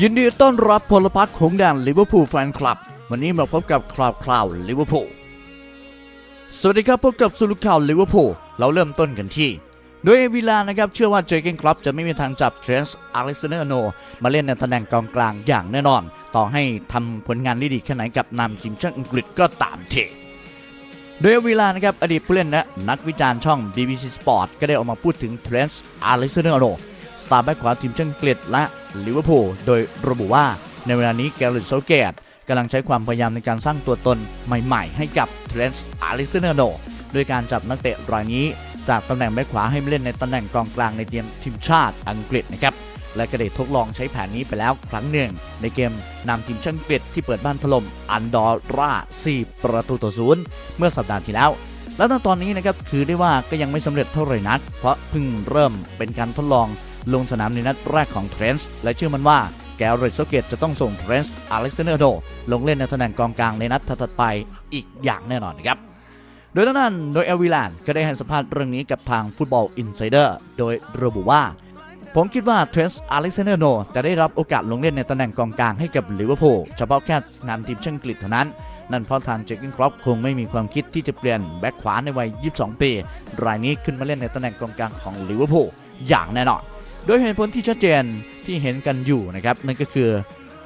ยินดีต้อนรับพลพรรคของแดนลิเวอร์พูลแฟนคลับ วันนี้มาพบกับคราวคราวลิเวอร์พูลสวัสดีครับพบกับสรุข่าวลิเวอร์พูลเราเริ่มต้นกันที่ โดยเอวิลานะครับ เชื่อว่าเจเกนคลับจะไม่มีทางจับเทรนส์อเล็กซานเดอร์โนมาเล่นในตำแหน่งกองกลางอย่างแน่นอน ต่อให้ทำผลงานได้ดีแค่ไหนกับนำทีมชาติอังกฤษก็ตามเทโดยเวลานะครับอดีตผู้เล่นและนักวิจารณ์ช่อง BBC Sport ก็ได้ออกมาพูดถึงเทรนส์อาริซเนอร์โรส ตาร์แบ็กขวาทีมชาติอังกฤษและลิเวอร์พูลโดยระบุว่าในเวลานี้แกริตโซเกตกำลังใช้ความพยายามในการสร้างตัวตนใหม่ๆ ให้กับเทรนส์อาริซเนอโรโดยการจับนักเตะรายนี้ จากตำแหน่งแบ็กขวาให้มาเล่นในตำแหน่งกองกลางในเทีมทีมชาติอังกฤษนะครับและก็ได้ทดลองใช้แผนนี้ไปแล้วครั้งหนึ่ง ในเกมนำทีมชาติอังกฤษที่เปิดบ้านถล่มอันดอร่า 4 ประตูต่อศูนย์เมื่อสัปดาห์ที่แล้วและณตอนนี้นะครับถือได้ว่าก็ยังไม่สำเร็จเท่าไหร่นัก เพราะเพิ่งเริ่มเป็นการทดลอง ลงสนามในนัดแรกของเทรนส์และเชื่อมันว่าแกเรตโซเกตจะต้องส่งเทรนส์อเล็กซานเดอร์โด ลงเล่นในตำแหน่งกองกลางในนัดถัดไปอีกอย่างแน่นอนนะครับ โดยทางนั้นโดยเอลวิลานก็ได้ให้สัมภาษณ์เรื่องนี้กับทางฟุตบอลอินไซเดอร์โดยระบุว่า ผมคิดว่าเทรนส์อเล็กซานเดอร์โนจะได้รับโอกาสลงเล่นในตำแหน่งกองกลางให้กับลิเวอร์พูลเฉพาะแค่นำทีมชาติอังกฤษเท่านั้นนั่นเพราะทางเจคกินครอปคงไม่มีความคิดที่จะเปลี่ยนแบ็คขวาในวัย 22 ปี รายนี้ขึ้นมาเล่นในตำแหน่งกองกลางของลิเวอร์พูลอย่างแน่นอน โดยเหตุผลที่ชัดเจนที่เห็นกันอยู่นะครับ นั่นก็คือ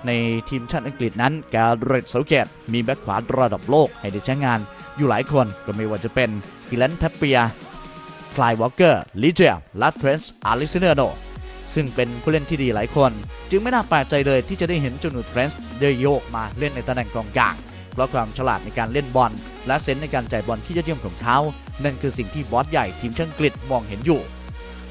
ในทีมชาติอังกฤษนั้นแกเรตเซาเกตมีแบ็คขวาระดับโลกให้ได้ใช้งานอยู่หลายคนก็ไม่ว่าจะเป็นกิเลนแทปเปียคลายวอลเกอร์ลิเจียและเทรนส์อาริเซเนโนซึ่งเป็นผู้เล่นที่ดีหลายคน จึงไม่น่าแปลกใจเลยที่จะได้เห็นจหนูเทรนส์ได้โยกมาเล่นในตำแหน่งกองกลาง เพราะความฉลาดในการเล่นบอล และเซนส์ในการจ่ายบอลที่ยอดเยี่ยมของเขา นั่นคือสิ่งที่บอสใหญ่ทีมชาติอังกฤษมองเห็นอยู่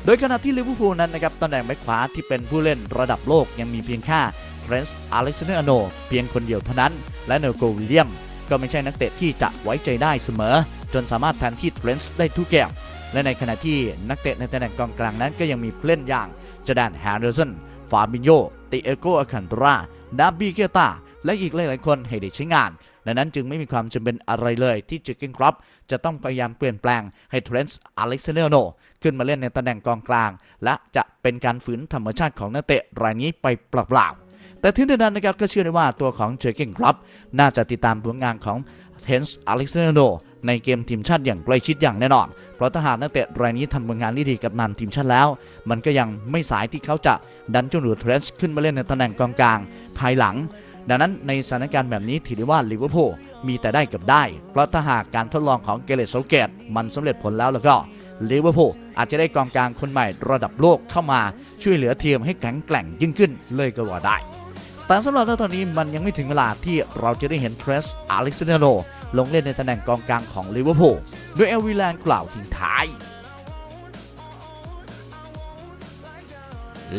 โดยขณะที่ลิเวอร์พูลนั้นนะครับตำแหน่งแบ็คขวาที่เป็นผู้เล่นระดับโลกยังมีเพียงแค่เทรนส์อเล็กซานเดอร์โนเพียงคนเดียวเท่านั้น และเนโกวิลเลียม ก็ไม่ใช่นักเตะที่จะไว้ใจได้เสมอ จนสามารถแทนที่เทรนส์ได้ทุกเกมและในขณะที่นักเตะในตำแหน่งกองกลางนั้นก็ยังมีผู้เล่นอย่างจดานแฮร์ริสันฟาบินโยติเอโกอาคันตราดาบีเกตา และอีกหลายๆคนให้ได้ใช้งานดังนั้นจึงไม่มีความจำเป็นอะไรเลยที่เจคเกนครอปจะต้องพยายามเปลี่ยนแปลงให้เทรนส์อเล็กซานเดอร์โนขึ้นมาเล่นในตำแหน่งกองกลาง และจะเป็นการฝืนธรรมชาติของนักเตะรายนี้ไปเปล่าๆแต่ที่ในนั้นนะครับก็เชื่อได้ว่าตัวของเจอร์เกนครับน่าจะติดตามผลงานของเทรนส์อเล็กซานเดอร์โนในเกมทีมชาติอย่างใกล้ชิดอย่างแน่นอน เพราะถ้าหากนักเตะรายนี้ทำผลงานที่ดีกับนำทีมชาติแล้ว มันก็ยังไม่สายที่เขาจะดันเจ้าหนูเทรนส์ขึ้นมาเล่นในตำแหน่งกองกลาง ภายหลัง ดังนั้นในสถานการณ์แบบนี้ถือได้ว่าลิเวอร์พูลมีแต่ได้กับได้ เพราะถ้าหากการทดลองของเกเรตโซเกตมันสำเร็จผลแล้วแล้วก็ลิเวอร์พูลอาจจะได้กองกลางคนใหม่ระดับโลกเข้ามาช่วยเหลือทีมให้แข็งแกร่งยิ่งขึ้นเลยก็ว่าได้ แต่สำหรับตอนนี้มันยังไม่ถึงเวลาที่เราจะได้เห็นเทรสอเล็กซานเดโรลงเล่นในตำแหน่งกองกลางของลิเวอร์พูลโดยเอลวิแลนกล่าวทิ้งท้าย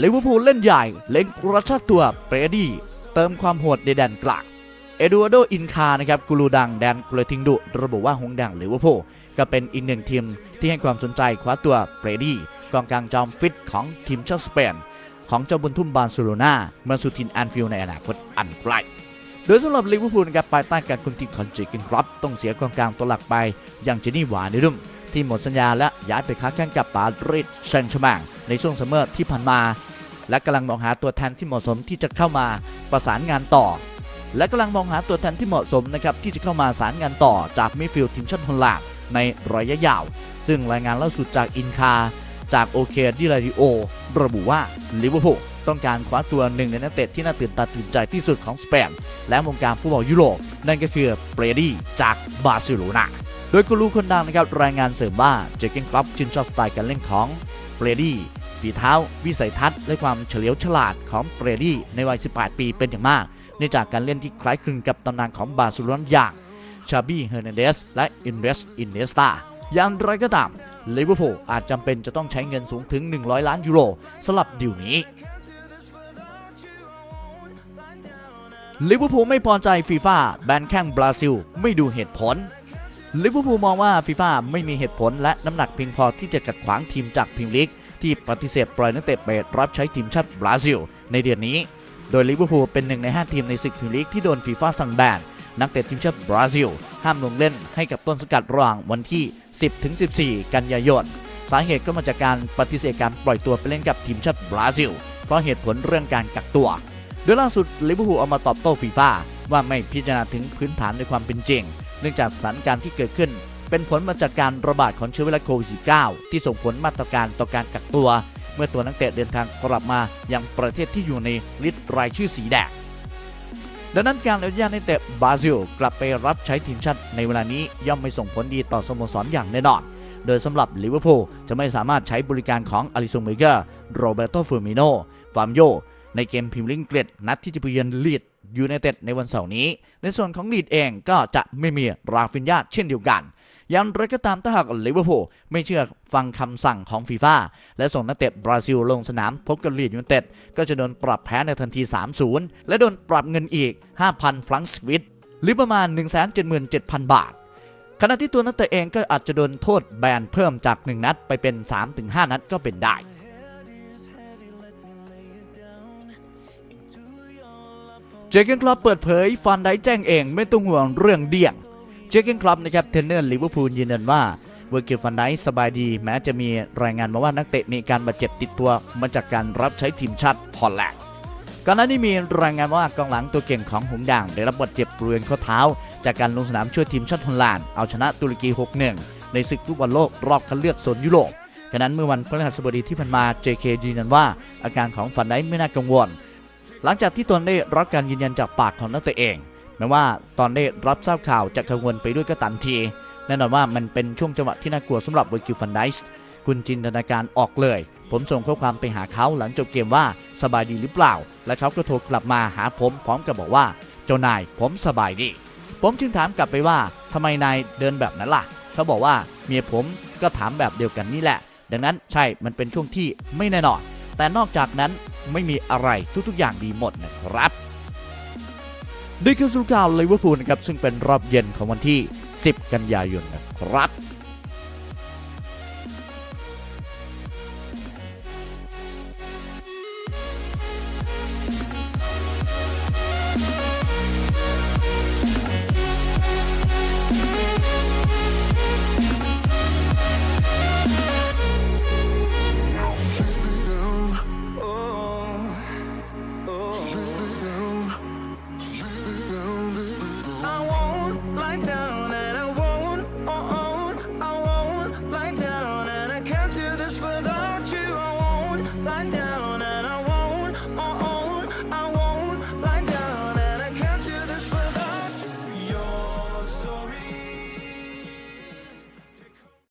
ลิเวอร์พูลเล่นใหญ่ เล็งกระชากตัวเปรดี้ เติมความโหดในแดนกลางเอดูอาร์โดอินคานะครับกูรูดังแดนกระทิงดุ ระบุว่าหงดังลิเวอร์พูลก็เป็นอีกหนึ่งทีมที่ให้ความสนใจคว้าตัวเปรดี้กองกลางจอมฟิตของทีมชาติสเปน ของเจ้าบุญทุ่มบาร์เซโลนาเมื่อสุทินแอนฟิลในอนาคตอันใกล้โดยสำหรับลิเวอร์พูลนะครับภายใต้การคุมทีมของเจคินครับต้องเสียกองกลางตัวหลักไป อย่างเจนี่หวานิรุมที่หมดสัญญาและย้ายไปค้าแข่งกับปารีสแซงต์แชร์แมงในช่วงซัมเมอร์ที่ผ่านมา และกำลังมองหาตัวแทนที่เหมาะสมที่จะเข้ามา ประสานงานต่อ และกำลังมองหาตัวแทนที่เหมาะสมนะครับที่จะเข้ามาสารงานต่อจากมิฟิลทีมชาติฮอลลนด์ในระยะยาว ซึ่งรายงานล่าสุดจากอินคาจากโอเคดิลาริโอระบุว่าลิเวอร์พูลต้องการคว้าตัวหนึ่งในนักเตะที่น่าตื่นตาตื่นใจที่สุดของสเปนและวงการฟุตบอลยุโรปนั่นก็คือเบรดี้จากบาร์เซโลนาโดยกูรูคนดังนะครับรายงานเสริมว่าเจเกนคลับชื่นชอบสไตล์การเล่นของเบรดี้ ฝีเท้า วิสัยทัศน์และความเฉลียวฉลาดของเบรดี้ในวัย 18 ปีเป็นอย่างมากเนื่องจากการเล่นที่คล้ายคลึงกับตำนานของบาร์เซโลนาอย่างชาบี้เฮอร์นันเดสและอินเวสอินเนสตาอย่างไรก็ตามลิเวอร์พูลอาจจำเป็นจะต้องใช้เงินสูงถึง 100 ล้านยูโรสำหรับดิวนี้ลิเวอร์พูลไม่พอใจฟีฟ่าแบนแข้งบราซิล ไม่ดูเหตุผลลิเวอร์พูลมองว่าฟีฟ่าไม่มีเหตุผลและน้ำหนักเพียงพอที่จะกัดขวางทีมจากพรีเมียร์ลีก ที่ปฏิเสธปล่อยนักเตะไปรับใช้ทีมชาติบราซิล ในเดือนนี้ โดยลิเวอร์พูลเป็นหนึ่งใน 5 ทีมในศึกพรีเมียร์ลีกที่โดนฟีฟ่าสั่งแบนนักเตะทีมชาติบราซิล ห้ามลงเล่นให้กับต้นสกัดระหว่างวันที่ 10-14 กันยายน สาเหตุก็มาจากการปฏิเสธการปล่อยตัวไปเล่นกับทีมชาติบราซิล เพราะเหตุผลเรื่องการกักตัว โดยล่าสุดลิเวอร์พูลออกมาตอบโต้ฟีฟ่าว่าไม่พิจารณาถึงพื้นฐานในความเป็นจริง เนื่องจากสถานการณ์ที่เกิดขึ้น เป็นผลมาจากการระบาดของเชื้อไวรัสโควิด -19 ที่ส่งผลมาตรการต่อการกักตัว เมื่อตัวนักเตะเดินทางกลับมายังประเทศที่อยู่ในลิสต์รายชื่อสีแดงดังนั้นการอนุญาตให้เตะบราซิล กลับไปรับใช้ทีมชาติในเวลานี้ย่อมไม่ส่งผลดีต่อสโมสรอย่างแน่นอน โดยสำหรับลิเวอร์พูลจะไม่สามารถใช้บริการของอลิซงเมเกอร์โรเบโตฟูมิโนฟามโยในเกมพรีเมียร์ลีกอังกฤษนัดที่จะไปเยือนลีดยูไนเต็ดในวันเสาร์นี้ ในส่วนของลีดเองก็จะไม่มีราฟินยาเช่นเดียวกัน อย่างไรก็ตามถ้าหากลิเวอร์พูลไม่เชื่อฟังคำสั่งของฟีฟ่าและส่งนักเตะบราซิลลงสนามพบกับลีดยูไนเต็ดก็จะโดนปรับแพ้ในทันที 3-0 และโดนปรับเงินอีก 5,000 ฟรังก์สวิสหรือประมาณ 177,000 บาท ขณะที่ตัวนักเตะเองก็อาจจะโดนโทษแบนเพิ่มจาก 1 นัดไปเป็น 3-5 นัดก็เป็นได้เจเกนคลับเปิดเผยฟันได้แจ้งเองไม่ต้องห่วงเรื่องเดี่ยง เจเกนคลับนะครับเทรนเนอร์ลิเวอร์พูลยืนยันว่าเวอร์กิลฟันไดสบายดี แม้จะมีรายงานมาว่านักเตะมีการบาดเจ็บติดตัวมาจากการรับใช้ทีมชาติฮอลแลนด์ก่อนหน้านี้มีรายงานว่ากองหลังตัวเก่งของหงด่าง ได้รับบาดเจ็บบริเวณข้อเท้า จากการลงสนามช่วยทีมชาติฮอลแลนด์เอาชนะตุรกี 6-1 ในศึกฟุตบอลโลกรอบคัดเลือกโซนยุโรปฉะนั้นเมื่อวันพฤหัสบดีที่ผ่านมา JK ยืนยันว่าอาการของฟันไดไม่น่ากังวล หลังจากที่ตนได้รับการยืนยันจากปากของนักเตะเอง แม้ว่าตอนได้รับทราบข่าวจะกังวลไปด้วยก็ตามที แน่นอนว่ามันเป็นช่วงจังหวะที่น่ากลัวสำหรับเวอร์กิลฟันไดส์คุณจินตนาการออกเลย ผมส่งข้อความไปหาเขาหลังจบเกมว่าสบายดีหรือเปล่า และเขาก็โทรกลับมาหาผมพร้อมกับบอกว่า เจ้านายผมสบายดี ผมจึงถามกลับไปว่าทำไมนายเดินแบบนั้นล่ะ เขาบอกว่าเมียผมก็ถามแบบเดียวกันนี่แหละ ดังนั้นใช่มันเป็นช่วงที่ไม่แน่นอน แต่นอกจากนั้นไม่มีอะไรทุกๆอย่างดีหมดนะครับ นี่คือสุดข่าวลิเวอร์พูลนะครับซึ่งเป็นรอบเย็นของวันที่ 10 กันยายนนะครับ